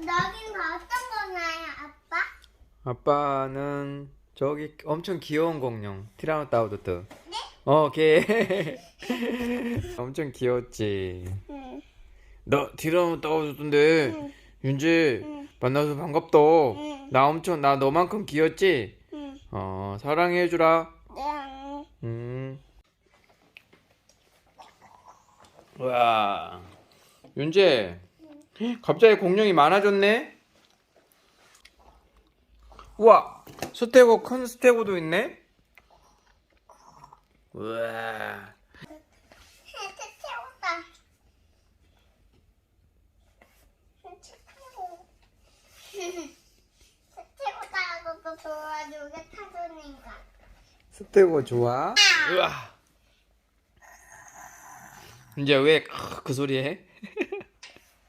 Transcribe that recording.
너긴 어떤 거나요, 아빠? 아빠는 저기 엄청 귀여운 공룡 티라노사우루스. 네? 어, 걔. 엄청 귀여웠지. 응. 너 티라노사우루스인데 윤지 응. 만나서 반갑다. 응. 나 엄청 나 너만큼 귀엽지? 응. 어 사랑해 주라. 네. 음. 와. 윤재. 갑자기 공룡이 많아졌네. 우와. 스테고 큰 스테고도 있네. 우와. 스테고 좋아? 우와. 이제 왜 그 소리 해?